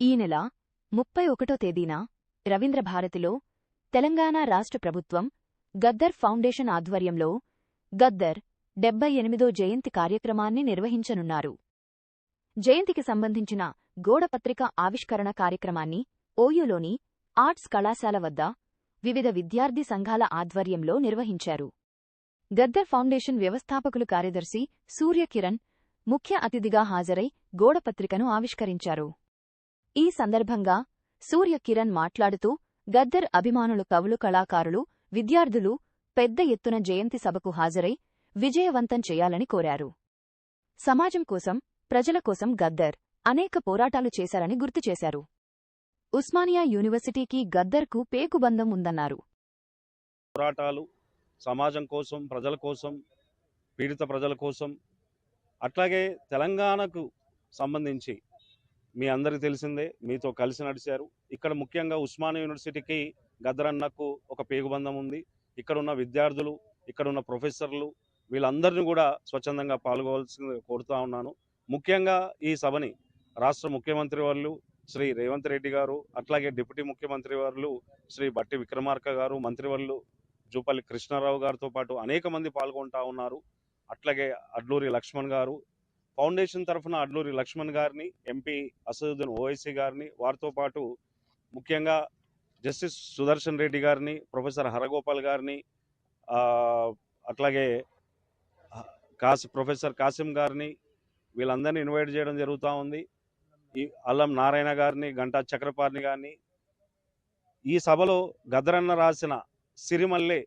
ఈ నెల ముప్పై ఒకటో తేదీన రవీంద్రభారతిలో తెలంగాణ రాష్ట్ర ప్రభుత్వం గద్దర్ ఫౌండేషన్ ఆధ్వర్యంలో గద్దర్ డెబ్బై ఎనిమిదో జయంతి కార్యక్రమాన్ని నిర్వహించనున్నారు. జయంతికి సంబంధించిన గోడపత్రిక ఆవిష్కరణ కార్యక్రమాన్ని ఓయూలోని ఆర్ట్స్ కళాశాల వద్ద వివిధ విద్యార్థి సంఘాల ఆధ్వర్యంలో నిర్వహించారు. గద్దర్ ఫౌండేషన్ వ్యవస్థాపకులు కార్యదర్శి సూర్యకిరణ్ ముఖ్య అతిథిగా హాజరై గోడపత్రికను ఆవిష్కరించారు. ఈ సందర్భంగా సూర్యకిరణ్ మాట్లాడుతూ గద్దర్ అభిమానులు కవులు కళాకారులు విద్యార్థులు పెద్ద ఎత్తున జయంతి సభకు హాజరై విజయవంతం చేయాలని కోరారు. సమాజం కోసం ప్రజల కోసం గద్దర్ అనేక పోరాటాలు చేశారని గుర్తుచేశారు ఉస్మానియా యూనివర్సిటీకి గద్దర్కు పేకుబంధం ఉందన్నారు. పోరాటాలు సమాజం కోసం ప్రజల కోసం పీడిత ప్రజల కోసం అట్లాగే తెలంగాణకు సంబంధించి మీ అందరికీ తెలిసిందే మీతో కలిసి నడిచారు. ఇక్కడ ముఖ్యంగా ఉస్మానియా యూనివర్సిటీకి గద్దరన్నకు ఒక పేగుబంధం ఉంది. ఇక్కడ ఉన్న విద్యార్థులు ఇక్కడ ఉన్న ప్రొఫెసర్లు వీళ్ళందరినీ కూడా స్వచ్ఛందంగా పాల్గొవలసింది కోరుతా ఉన్నాను. ముఖ్యంగా ఈ సభని రాష్ట్ర ముఖ్యమంత్రి వాళ్ళు శ్రీ రేవంత్ రెడ్డి గారు అట్లాగే డిప్యూటీ ముఖ్యమంత్రి వాళ్ళు శ్రీ బట్టి విక్రమార్క గారు మంత్రివర్లు జూపల్లి కృష్ణారావు గారితో పాటు అనేక మంది పాల్గొంటా ఉన్నారు. అట్లాగే అడ్లూరి లక్ష్మణ్ గారు ఫౌండేషన్ తరఫున అడ్లూరి లక్ష్మణ్ గారిని ఎంపీ అసదుద్దీన్ ఓవైసీ గారిని వారితో పాటు ముఖ్యంగా జస్టిస్ సుదర్శన్ రెడ్డి గారిని ప్రొఫెసర్ హరగోపాల్ గారిని అట్లాగే కాసి ప్రొఫెసర్ కాసిం గారిని వీళ్ళందరినీ ఇన్వైట్ చేయడం జరుగుతూ ఉంది. ఈ అల్లం నారాయణ గారిని గంటా చక్రపాణి గారిని ఈ సభలో గదరన్న రాసిన సిరిమల్లె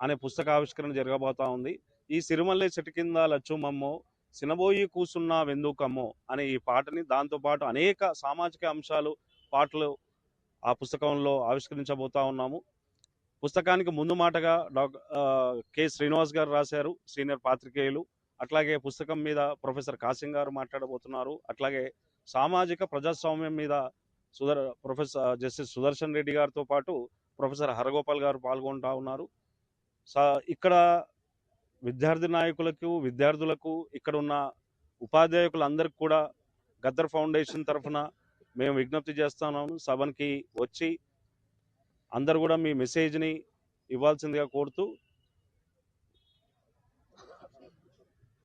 అనే పుస్తక ఆవిష్కరణ జరగబోతా ఉంది. ఈ సిరిమల్లె చెట్టు కింద లచ్చుమమ్మో సినబోయి కూసున్నా వెందుకమ్మో అనే ఈ పాటని దాంతోపాటు అనేక సామాజిక అంశాలు పాటలు ఆ పుస్తకంలో ఆవిష్కరించబోతా ఉన్నాము. పుస్తకానికి ముందు మాటగా డాక్టర్ కె శ్రీనివాస్ గారు రాశారు సీనియర్ పాత్రికేయులు. అట్లాగే పుస్తకం మీద ప్రొఫెసర్ కాసింగ్ గారు మాట్లాడబోతున్నారు. అట్లాగే సామాజిక ప్రజాస్వామ్యం మీద సుదర్ ప్రొఫెసర్ జస్టిస్ సుదర్శన్ రెడ్డి గారితో పాటు ప్రొఫెసర్ హరగోపాల్ గారు పాల్గొంటా ఉన్నారు. సా ఇక్కడ విద్యార్థి నాయకులకు విద్యార్థులకు ఇక్కడ ఉన్న ఉపాధ్యాయులందరికీ కూడా గద్దర్ ఫౌండేషన్ తరఫున మేము విజ్ఞప్తి చేస్తున్నాము. సభకి వచ్చి అందరు కూడా మీ మెసేజ్ని ఇవ్వాల్సిందిగా కోరుతూ